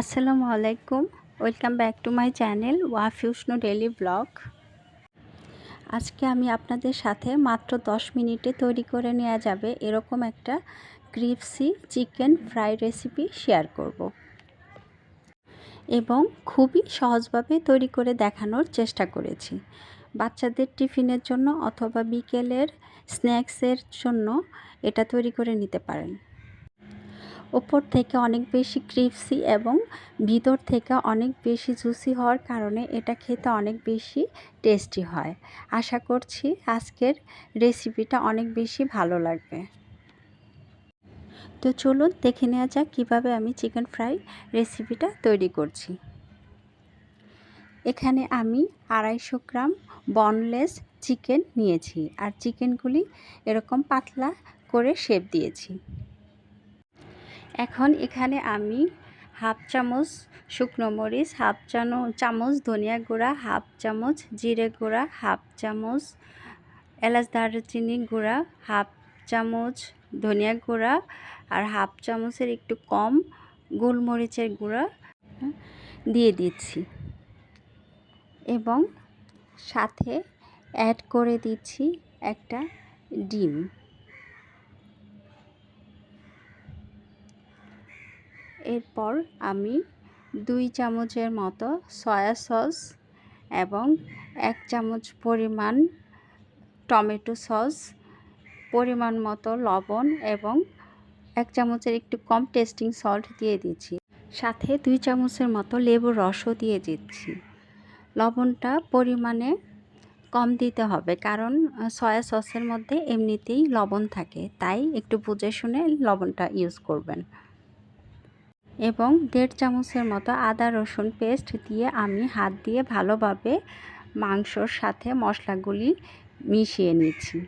আসসালামু আলাইকুম। Welcome back to my channel ওয়াফিউষ্ণ daily blog আজকে আমি আপনাদের সাথে মাত্র 10 মিনিটে তৈরি করে নেওয়া যাবে এরকম একটা crispy chicken fry recipe share করব। এবং খুবই সহজভাবে তৈরি করে দেখানোর চেষ্টা করেছি। বাচ্চাদের টিফিনের জন্য অথবা বিকেলের স্ন্যাক্সের জন্য এটা তৈরি করে নিতে পারেন। ওপর থেকে অনেক বেশি ক্রিপসি এবং ভিতর থেকে অনেক বেশি জুসি হওয়ার কারণে এটা খেতে অনেক বেশি টেস্টি হয়। আশা করছি আজকের রেসিপিটা অনেক বেশি ভালো লাগবে। তো চলুন দেখে নেওয়া যাক কীভাবে আমি চিকেন ফ্রাই রেসিপিটা তৈরি করছি। এখানে আমি আড়াইশো গ্রাম বনলেস চিকেন নিয়েছি আর চিকেনগুলি এরকম পাতলা করে শেপ দিয়েছি। এখন এখানে আমি হাফ চামচ শুকনো মরিচ, হাফ চামচ ধনিয়া গুঁড়া, হাফ চামচ জিরে গুঁড়া, হাফ চামচ এলাচ দারচিনি গুঁড়া, হাফ চামচ ধনিয়া গুঁড়া আর হাফ চামচের একটু কম গোলমরিচের গুঁড়া দিয়ে দিচ্ছি। এবং সাথে অ্যাড করে দিচ্ছি একটা ডিম। এরপর আমি দুই চামচের মতো সয়া সস এবং এক চামচ পরিমাণ টমেটো সস, পরিমাণ মতো লবণ এবং এক চামচের একটু কম টেস্টিং সল্ট দিয়ে দিচ্ছি। সাথে দুই চামচের মতো লেবুর রসও দিয়ে দিচ্ছি। লবণটা পরিমাণে কম দিতে হবে কারণ সয়া সসের মধ্যে এমনিতেই লবণ থাকে, তাই একটু বুঝে শুনে লবণটা ইউজ করবেন। এবং দেড় চামচের মতো আদা রসুন পেস্ট দিয়ে আমি হাত দিয়ে ভালোভাবে মাংসর সাথে মশলাগুলি মিশিয়ে নিচ্ছি।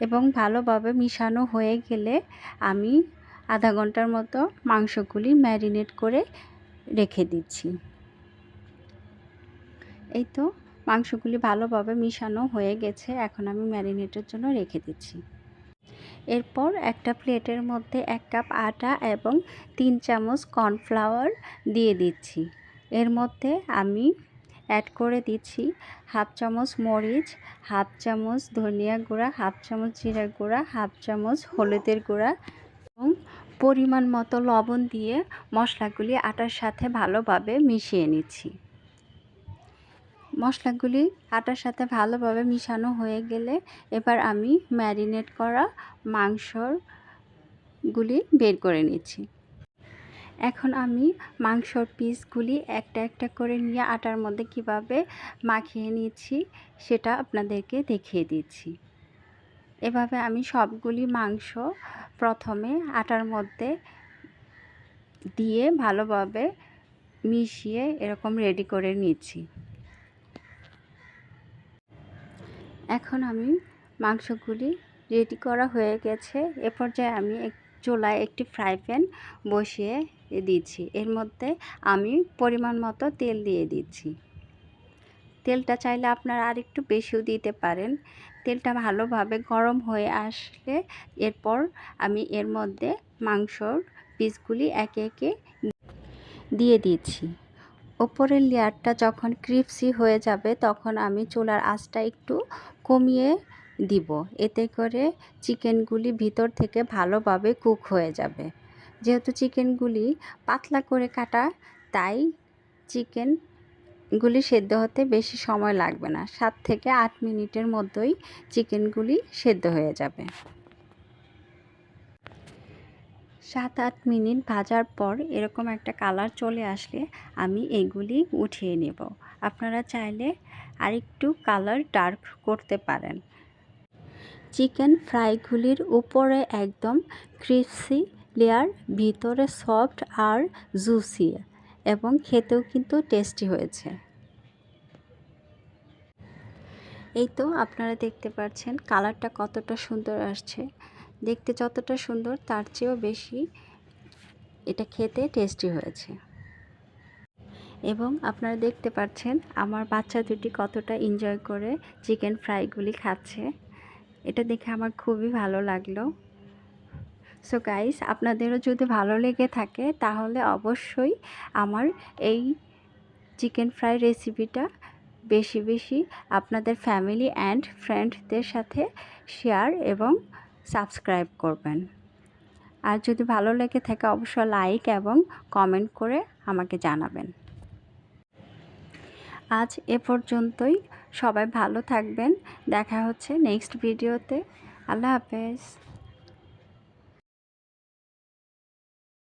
এবং ভালোভাবে মিশানো হয়ে গেলে আমি আধা ঘণ্টার মতো মাংসগুলি ম্যারিনেট করে রেখে দিচ্ছি। এই তো মাংসগুলি ভালোভাবে মিশানো হয়ে গেছে, এখন আমি ম্যারিনেটের জন্য রেখে দিচ্ছি। এরপর একটা প্লেটের মধ্যে এক কাপ আটা এবং তিন চামচ কর্নফ্লাওয়ার দিয়ে দিচ্ছি। এর মধ্যে আমি অ্যাড করে দিচ্ছি হাফ চামচ মরিচ, হাফ চামচ ধনিয়া গুঁড়া, হাফ চামচ জিরা গুঁড়া, হাফ চামচ হলুদের গুঁড়া এবং পরিমাণ মতো লবণ দিয়ে মশলাগুলি আটার সাথে ভালোভাবে মিশিয়ে নিচ্ছি। মশলাগুলি আটার সাথে ভালোভাবে মিশানো হয়ে গেলে এবার আমি ম্যারিনেট করা মাংসরগুলি বের করে নিচ্ছি। এখন আমি মাংসর পিসগুলি একটা একটা করে নিয়ে আটার মধ্যে কীভাবে মাখিয়ে নিচ্ছি সেটা আপনাদেরকে দেখিয়ে দিচ্ছি। এভাবে আমি সবগুলি মাংস প্রথমে আটার মধ্যে দিয়ে ভালোভাবে মিশিয়ে এরকম রেডি করে নিচ্ছি। এখন আমি মাংসগুলি রেডি করা হয়ে গেছে। এ পর্যায়ে আমি এক চুলায় একটি ফ্রাই প্যান বসিয়ে দিচ্ছি। এর মধ্যে আমি পরিমাণ মতো তেল দিয়ে দিচ্ছি। তেলটা চাইলে আপনারা আর একটু বেশিও দিতে পারেন। তেলটা ভালোভাবে গরম হয়ে আসলে এরপর আমি এর মধ্যে মাংসর পিসগুলি একে একে দিয়ে দিচ্ছি। ওপরের লেয়ারটা যখন ক্রিপসি হয়ে যাবে, তখন আমি চুলার আঁচটা একটু কমিয়ে দিব। এতে করে চিকেনগুলি ভিতর থেকে ভালোভাবে কুক হয়ে যাবে। যেহেতু চিকেনগুলি পাতলা করে কাটা, তাই চিকেনগুলি সেদ্ধ হতে বেশি সময় লাগবে না। সাত থেকে আট মিনিটের মধ্যেই চিকেনগুলি সেদ্ধ হয়ে যাবে। সাত আট মিনিট ভাজার পর এরকম একটা কালার চলে আসলে আমি এগুলি উঠিয়ে নেব। আপনারা চাইলে আরেকটু কালার ডার্ক করতে পারেন। চিকেন ফ্রাইগুলির উপরে একদম ক্রিপসি লেয়ার, ভিতরে সফট আর জুসি এবং খেতেও কিন্তু টেস্টি হয়েছে। এই তো আপনারা দেখতে পাচ্ছেন কালারটা কতটা সুন্দর আসছে। দেখতে যতটা সুন্দর, তার চেয়েও বেশি এটা খেতে টেস্টি হয়েছে। এবং আপনারা দেখতে পাচ্ছেন, আমার বাচ্চা দুটি কতটা এনজয় করে চিকেন ফ্রাইগুলি খাচ্ছে। এটা দেখে আমার খুবই ভালো লাগল। সো গাইস আপনাদেরও যদি ভালো লেগে থাকে, তাহলে অবশ্যই আমার এই চিকেন ফ্রাই রেসিপিটা বেশি বেশি আপনাদের ফ্যামিলি অ্যান্ড ফ্রেন্ডদের সাথে শেয়ার এবং সাবস্ক্রাইব করবেন। আর যদি ভালো লেগে থাকে অবশ্যই লাইক এবং কমেন্ট করে আমাকে জানাবেন। আজ এ পর্যন্তই। সবাই ভালো থাকবেন। দেখা হচ্ছে নেক্সট ভিডিওতে। আল্লাহ হাফেজ।